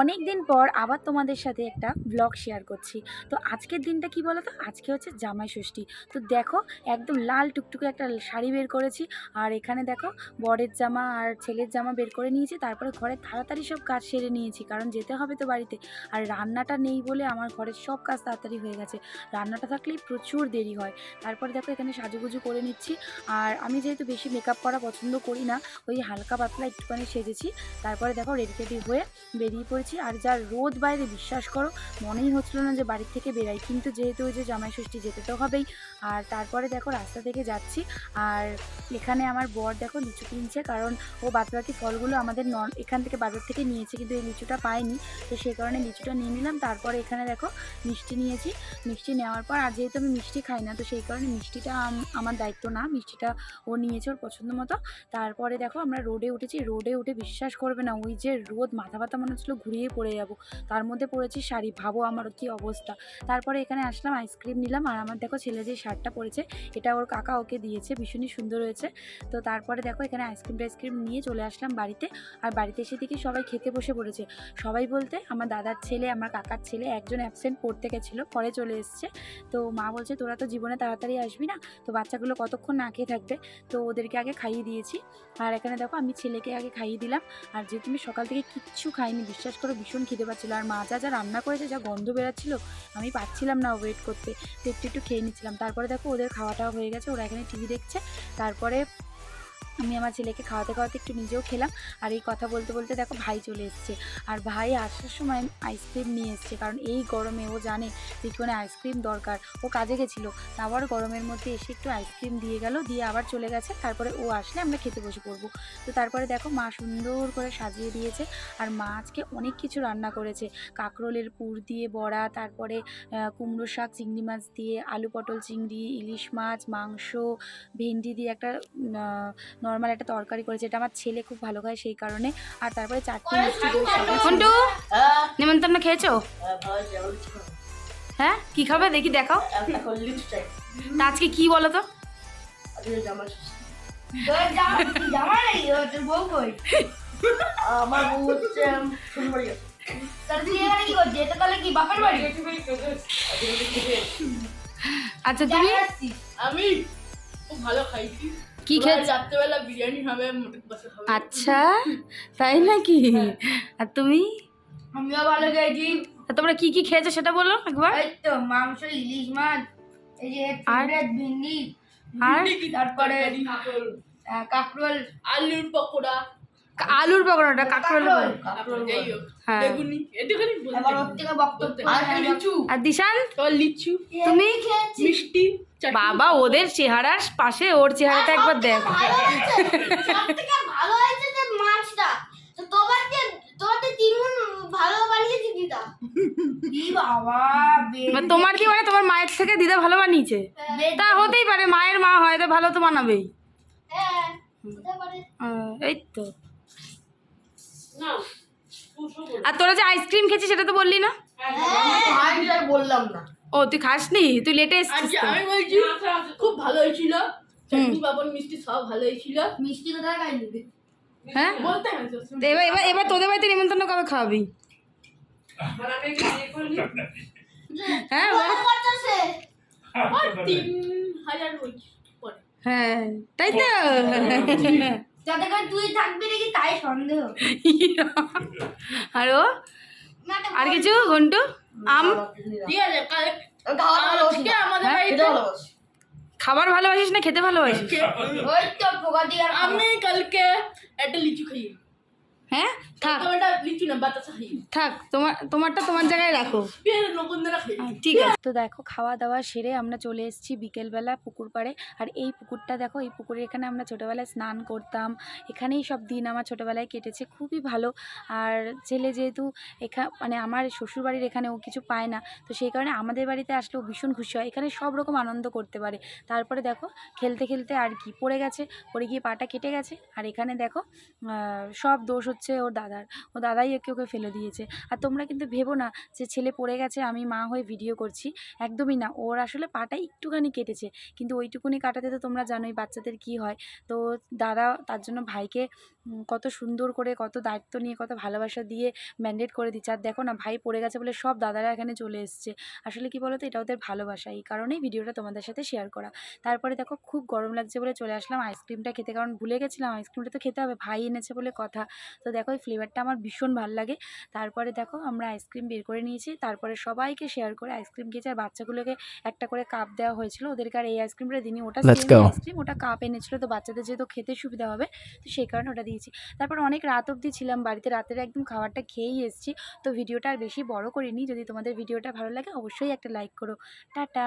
অনেক দিন পর আবার তোমাদের সাথে একটা ব্লগ শেয়ার করছি। তো আজকের দিনটা কি বলো তো আজকে হচ্ছে জামাই ষষ্ঠী। তো দেখো, একদম লাল টুকটুকে একটা শাড়ি বের করেছি। আর এখানে দেখো, বরের জামা আর ছেলের জামা বের করে নিয়েছি। তারপরে ঘরে তাড়াতাড়ি সব কাজ সেরে নিয়েছি, কারণ যেতে হবে তো বাড়িতে। আর রান্নাটা নেই বলে আমার ঘরের সব কাজ তাড়াতাড়ি হয়ে গেছে। রান্নাটা থাকলেই প্রচুর দেরি হয়। তারপরে দেখো, এখানে সাজুগুজু করে নিচ্ছি। আর আমি যেহেতু বেশি মেকআপ করা পছন্দ করি না, ওই হালকা পাতলা একটুখানি সেজেছি। তারপরে দেখো রেডি টেডি হয়ে বেরিয়ে পড়েছি। আর যা রোদ বাইরে, বিশ্বাস করো, মনেই হচ্ছিল না যে বাড়ির থেকে বেরাই। কিন্তু যেহেতু ওই যে জামাই ষষ্ঠী যেতে তো হবেই। আর তারপরে দেখো রাস্তা থেকে যাচ্ছি। আর এখানে আমার বর দেখো লিচু কিনছে। কারণ ও বাদবাকি ফলগুলো আমাদের নন এখান থেকে বাজার থেকে নিয়েছে, কিন্তু এই লিচুটা পাইনি তো সেই কারণে লিচুটা নিয়ে নিলাম। তারপরে এখানে দেখো মিষ্টি নিয়েছি। মিষ্টি নেওয়ার পর, আর যেহেতু আমি মিষ্টি খাই না, তো সেই কারণে মিষ্টিটা আম- আমার দায়িত্ব না। মিষ্টিটা ও নিয়েছে ওর পছন্দ মতো। তারপরে দেখো আমরা রোডে উঠেছি। রোডে উঠে বিশ্বাস করবে না, ওই যে রোদ মাথা ব্যথা মনে হচ্ছিল ঘুরিয়ে পড়ে যাব। তার মধ্যে পড়েছি শাড়ি, ভাবো আমার কি অবস্থা। তারপরে এখানে আসলাম, আইসক্রিম নিলাম। আর আমার দেখো ছেলে যে শার্টটা পরেছে, এটা ওর কাকা ওকে দিয়েছে, ভীষণই সুন্দর হয়েছে। তো তারপরে দেখো এখানে আইসক্রিম টাইসক্রিম নিয়ে চলে আসলাম বাড়িতে। আর বাড়িতে এসে দেখি সবাই খেতে বসে পড়েছে। সবাই বলতে আমার দাদার ছেলে, আমার কাকার ছেলে একজন অ্যাবসেন্ট পড়তে গেছিল, পরে চলে এসছে। তো মা বলছে, তোরা তো জীবনে তাড়াতাড়ি আসবি না? তো বাচ্চাগুলো কতক্ষণ না খেয়ে থাকবে? তো ওদেরকে আগে খাইয়ে দিয়েছি। আর এখানে দেখো আমি ছেলেকে আগে খাইয়ে দিলাম। আর যেহেতু আমি সকাল থেকে কিচ্ছু খাইনি, বিশ্বাস করো ভীষণ খিদে পাচ্ছিলো। আর মা যা যা রান্না করেছে, যা গন্ধ বেরাচ্ছিল, আমি পাচ্ছিলাম না ওয়েট করতে। তো একটু একটু খেয়ে নিচ্ছিলাম। তারপরে দেখো ওদের খাওয়াটাও হয়ে গেছে, ওরা এখানে টিভি দেখছে। তারপরে আমি আমার ছেলেকে খাওয়াতে খাওয়াতে একটু নিজেও খেলাম। আর এই কথা বলতে বলতে দেখো ভাই চলে এসছে। আর ভাই আসার সময় আইসক্রিম নিয়ে এসছে। কারণ এই গরমে ও জানে যে একটুখানি আইসক্রিম দরকার। ও কাজে গেছিল। আবার গরমের মধ্যে এসে একটু আইসক্রিম দিয়ে গেল। দিয়ে আবার চলে গেছে। তারপরে ও আসলে আমরা খেতে বসে পড়ব। তো তারপরে দেখো মা সুন্দর করে সাজিয়ে দিয়েছে। আর মা আজকে অনেক কিছু রান্না করেছে। কাঁকরোলের পুর দিয়ে বড়া, তারপরে কুমড়ো শাক, চিংড়ি মাছ দিয়ে, আলু পটল, চিংড়ি, ইলিশ মাছ, মাংস, ভেন্ডি দিয়ে একটা নর্মাল একটা তরকারি করেছে এটা আমার ছেলে খুব ভালো খায় সেই কারণে। আর তারপরে চারটে মিষ্টি হ্যাঁ, খেয়েছো? হ্যাঁ। হ্যাঁ কি খাবে? দেখি দেখাও। আজকে কি বলো তো? আমার বউ হচ্ছে। আচ্ছা তুমি? আমি খুব ভালো খাইছি। কি রাত্রেবেলা বিরিয়ানি হবে আচ্ছা তাই নাকি? আর তুমি? আমিও ভালো খেয়েছি। আর তোমরা কি কি খেয়েছো সেটা বলো একবার। এই তো মাংস ইলিশ মাছ এই যে আর? ভিন্ডি আর? তারপরে কাঁকরোল। আলুর পকোড়া। আলুর পকোড়াটা হোক হ্যাঁ। থেকে বক্তব্য। আর লিচু। আর দিশান? লিচু। তুমি? মিষ্টি বাবা ওদের চেহারার পাশে ওর চেহারাটা একবার দেখ। ভালো হয়েছে যে মাছটা তোমার কি বাবা বে- এবার তোমার কি মানে তোমার মায়ের থেকে দিদা ভালো বানিয়েছে? তা হতেই পারে মায়ের মা হয় তো ভালো তো বানাবেই হ্যাঁ হতে পারে। আহ, এই তো। আর তোরা যে আইসক্রিম খেয়েছিস সেটা তো বললি না? বললাম না ও তুই খাসনি? তুই লেটে এসছিস। আমি বলছি খুব ভালো হয়েছিল। চাটনি বাবন মিষ্টি সব ভালো হয়েছিল। মিষ্টি খাইনি হ্যাঁ? বলতে হয় এবার এবার এবার তোদের বাড়িতে নিমন্ত্রণ কবে খাওয়াবি? হ্যাঁ হয়েছে পরে। হ্যাঁ তাই তো। যাতে করে তুই থাকবি নাকি তাই সন্দেহ। আর? ও আর কিছু ঘন্টু? আম? ঠিক আছে কাল আজকে আমাদের হ্যাঁ, খাবার ভালোবাসিস না খেতে ভালোবাসিস? ওই তো পোকা দিয়ে আমি কালকে একটা লিচু খাই হ্যাঁ? থাক। থাক তোমার তোমারটা তোমার জায়গায় রাখো। ঠিক আছে। তো দেখো খাওয়া দাওয়া সেরে আমরা চলে এসেছি বিকেলবেলা পুকুর পাড়ে। আর এই পুকুরটা দেখো এই পুকুরে এখানে আমরা ছোটোবেলায় স্নান করতাম। এখানেই সব দিন আমার ছোটোবেলায় কেটেছে খুবই ভালো। আর ছেলে যেহেতু এখা মানে আমার শ্বশুরবাড়ির এখানে ও কিছু পায় না তো সেই কারণে আমাদের বাড়িতে আসলেও ভীষণ খুশি হয়। এখানে সব রকম আনন্দ করতে পারে। তারপরে দেখো খেলতে খেলতে আর কি পড়ে গেছে পড়ে গিয়ে পাটা কেটে গেছে। আর এখানে দেখো সব দোষ হচ্ছে হচ্ছে ওর দাদার। ও দাদাই ওকে ওকে ফেলে দিয়েছে। আর তোমরা কিন্তু ভেবো না যে ছেলে পড়ে গেছে, আমি মা হয়ে ভিডিও করছি। একদমই না। ওর আসলে পাটা একটুখানি কেটেছে। কিন্তু ওইটুকুনি কাটাতে তো তোমরা জানোই বাচ্চাদের কি হয়। তো দাদা তার জন্য ভাইকে কত সুন্দর করে, কত দায়িত্ব নিয়ে, কত ভালোবাসা দিয়ে ব্যান্ডেড করে দিচ্ছে। আর দেখো না, ভাই পড়ে গেছে বলে সব দাদারা এখানে চলে এসছে। আসলে কি বলো তো এটা ওদের ভালোবাসা। এই কারণেই ভিডিওটা তোমাদের সাথে শেয়ার করা। তারপরে দেখো, খুব গরম লাগছে বলে চলে আসলাম আইসক্রিমটা খেতে। কারণ ভুলে গেছিলাম আইসক্রিমটা তো খেতে হবে। ভাই এনেছে বলে কথা। তো দেখো, এই ফ্লেভারটা আমার ভীষণ ভালো লাগে। তারপরে দেখো আমরা আইসক্রিম বের করে নিয়েছি। তারপরে সবাইকে শেয়ার করে আইসক্রিম খেয়েছি। আর বাচ্চাগুলোকে একটা করে কাপ দেওয়া হয়েছিল। ওদেরকে আর এই আইসক্রিমটা দিনই ওটা. আইসক্রিম ওটা কাপ এনেছিল। তো বাচ্চাদের যেহেতু খেতে সুবিধা হবে তো সেই কারণে ওটা দিয়েছি। তারপর অনেক রাত অবধি ছিলাম বাড়িতে। রাতের একদম খাবারটা খেয়েই এসেছি। তো ভিডিওটা আর বেশি বড় করিনি। যদি তোমাদের ভিডিওটা ভালো লাগে অবশ্যই একটা লাইক করো। টাটা!